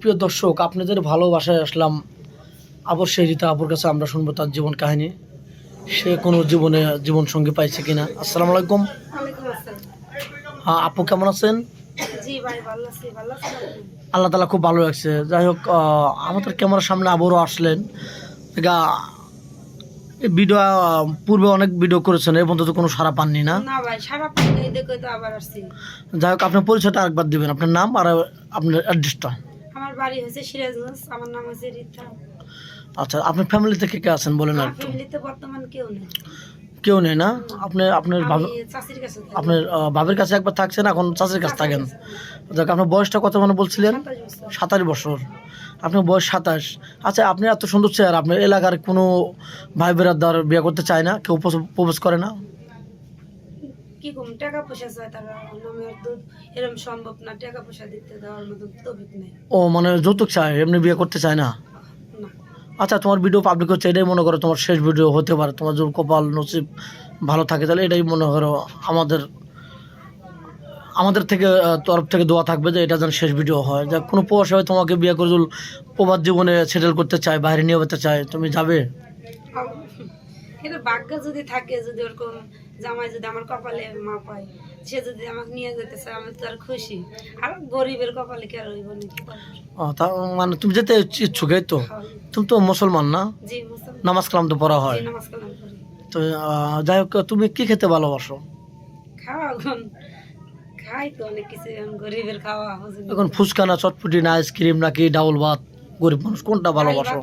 প্রিয় দর্শক আপনাদের ভালোবাসায় আসলাম আবর সেই রীতা আপুর কাছে আমরা শুনব তার জীবন কাহিনী। সে কোনো জীবনে জীবন সঙ্গী পাইছে কিনা। আসসালামু আলাইকুম। হ্যাঁ আপু কেমন আছেন? আল্লাহ তালা খুব ভালো লাগছে যাই হোক আমাদের ক্যামেরার সামনে আবারও আসলেন। ভিডিও পূর্বে অনেক ভিডিও করেছেন এর তো কোনো সারা পাননি না? যাই হোক আপনার পরিচয়টা আরেকবার দিবেন। আপনার নাম আর আপনার অ্যাড্রেসটা আমার বাড়ি হচ্ছে সিরাজগঞ্জ আমার নাম হচ্ছে রীতা। আচ্ছা আপনার ফ্যামিলি থেকে কে আছেন বলেন আমার একটু। ফ্যামিলিতে বর্তমান কেউ নেই। কেউ নেই না? আপনি আপনার চাষির কাছে থাকি। আপনার আহ, বাবার কাছে একবার থাকছেন এখন চাষের কাছে থাকেন। দেখ আপনার বয়সটা কত মানে বলছিলেন? সাতাশ বছর। সাতাশ বছর। আপনার বয়স সাতাশ। আচ্ছা আপনি এত সুন্দর চেয়ার আপনার এলাকার কোনো ভাই বেরাদার বিয়ে করতে চায় না? কেউ প্রপোজ করে না? কি কম টাকা পয়সা চায় তারা আর তো এরকম সম্ভব না টাকা পয়সা দিতে দেওয়ার মতো তবিক নেই। ও মানে যৌতুক চায় এমনি বিয়ে করতে চায় না? আচ্ছা তোমার ভিডিও পাবলিক হচ্ছে এটাই মনে করো তোমার শেষ ভিডিও হতে পারে তোমার যদি কপাল নসিব ভালো থাকে তাহলে এটাই মনে করো আমাদের আমাদের থেকে তরফ থেকে দোয়া থাকবে যে এটা যেন শেষ ভিডিও হয়। যে কোনো প্রবাসী হয় তোমাকে বিয়ে করে যদি প্রবাদ জীবনে সেটেল করতে চায় বাইরে নিয়ে যেতে চায় তুমি যাবে? এটা ভাগ্য যদি থাকে যদি ওরকম জামাই যদি আমার কপালে মা পায় সে যদি আমাকে নিয়ে যেতে চায় আমি তো আর খুশি। আর গরিবের কপালে কে রইব নাকি? তা মানে তুমি যেতে ইচ্ছুক এই তো? তুমি তো মুসলমান না? জি মুসলমান। নামাজ কালাম তো পড়া হয়। তো যাই হোক তুমি কি খেতে ভালোবাসো? খাওয়া এখন। খাই তো অনেক কিছু গরিবের খাওয়া এখন ফুচকা না চটপটি না আইসক্রিম নাকি ডাউল ভাত? গরিব মানুষ কোনটা ভালোবাসো?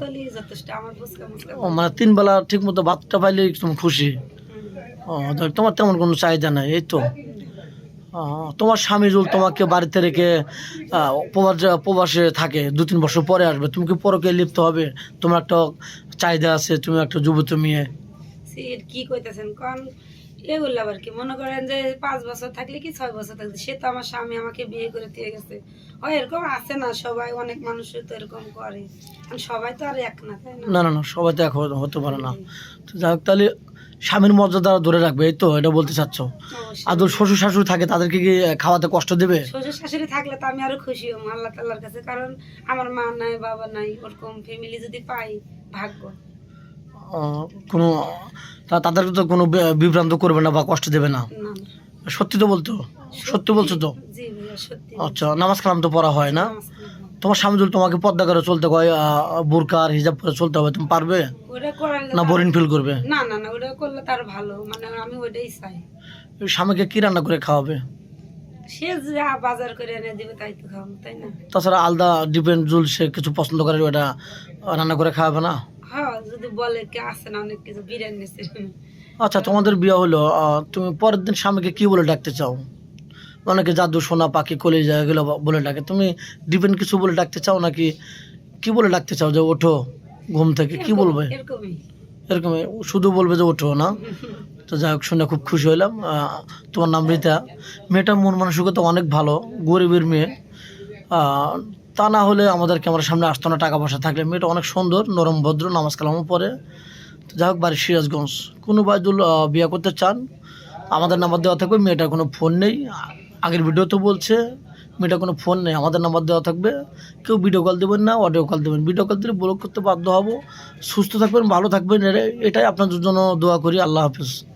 মানে তিন বেলা ঠিক মতো ভাতটা পাইলে তুমি খুশি। ও তোমার তেমন কোনো চাহিদা নাই এই তো। তোমার স্বামী জুল তোমাকে বাড়িতে রেখে প্রবাস- প্রবাসে থাকে দু তিন বছর পরে আসবে তুমি কি পরকে লিপ্ত হবে? তোমার একটা চাহিদা আছে তুমি একটা যুবতী মেয়ে। কি কইতেছেন কারণ এগুলো আবার কি? মনে করেন যে পাঁচ বছর থাকলে কি ছয় বছর থাকলে? সে তো আমার স্বামী আমাকে বিয়ে করে দিয়ে গেছে। ও এরকম আছে না সবাই অনেক মানুষই তো এরকম করে। সবাই তো আর এক না তাই না? না না সবাই তো এক হতে- হতে পারে না। তো যাই হোক তাহলে স্বামীর মর্যাদা ধরে রাখবে এই তো এটা বলতে চাচ্ছ? অবশ্যই। আদৌ শ্বশুর শাশুড়ি থাকে তাদেরকে কি খাওয়াতে কষ্ট দেবে? শ্বশুর শাশুড়ি থাকলে তো আমি আরও খুশি হম আল্লাহ তাল্লার কাছে কারণ আমার মা নাই বাবা নাই ওরকম ফ্যামিলি যদি পাই ভাগ্য। কোনো তা- তাদেরকে তো কোনো বিভ্রান্ত করবে না বা কষ্ট দেবে না? সত্যি তো বলতো সত্যি। বলছো তো? আচ্ছা নামাজ কালাম তো পড়া হয় না। তোমার স্বামী যদি তোমাকে পর্দা করে চলতে কয় বোরকা আর হিজাব করে চলতে হবে তুমি পারবে? না বোরিং ফিল করবে? না না না ওটা করলে তার ভালো। মানে আমি ওইটাই চাই। স্বামীকে কি রান্না করে খাওয়াবে? সে যা বাজার করে এনে দিবে তাই তো খাব তাই না? তাছাড়া আলাদা ডিপেন্ড জুল সে কিছু পছন্দ করে ওটা রান্না করে খাওয়াবে না? হ্যাঁ যদি বলে কে আসে না অনেক কিছু বিরিয়ানি আচ্ছা তোমাদের বিয়ে হলো তুমি পরের দিন স্বামীকে কি বলে ডাকতে চাও? অনেকে জাদু সোনা পাখি কলিজা এগুলো বলে ডাকে। তুমি ডিপেন্ড কিছু বলে ডাকতে চাও নাকি কি বলে ডাকতে চাও যে ওঠো ঘুম থেকে? কি বলবে? এরকমই। এরকম শুধু বলবে যে ওঠো না। তো যাই হোক শুনে খুব খুশি হইলাম। তোমার নাম রীতা। মেয়েটার মন মানসিকতা অনেক ভালো গরিবের মেয়ে। তা না হলে আমাদের ক্যামেরার সামনে আসতো না টাকা পয়সা থাকলে। মেয়েটা অনেক সুন্দর নরম ভদ্র নামাজ কালামও পরে তো যাই হোক বাড়ি সিরাজগঞ্জ। কোনো বাইদুল বিয়ে করতে চান? আমাদের নাম্বার দেওয়া থাকবে মেয়েটার কোনো ফোন নেই। আগের ভিডিও তো বলছে মেয়েটা কোনো ফোন নেই, আমাদের নাম্বার দেওয়া থাকবে। কেউ ভিডিও কল দেবেন না অডিও কল দেবেন। ভিডিও কল দিলে ব্লক করতে বাধ্য হব। সুস্থ থাকবেন, ভালো থাকবেন, এটাই- এটাই আপনাদের জন্য দোয়া করি। আল্লাহ হাফিজ।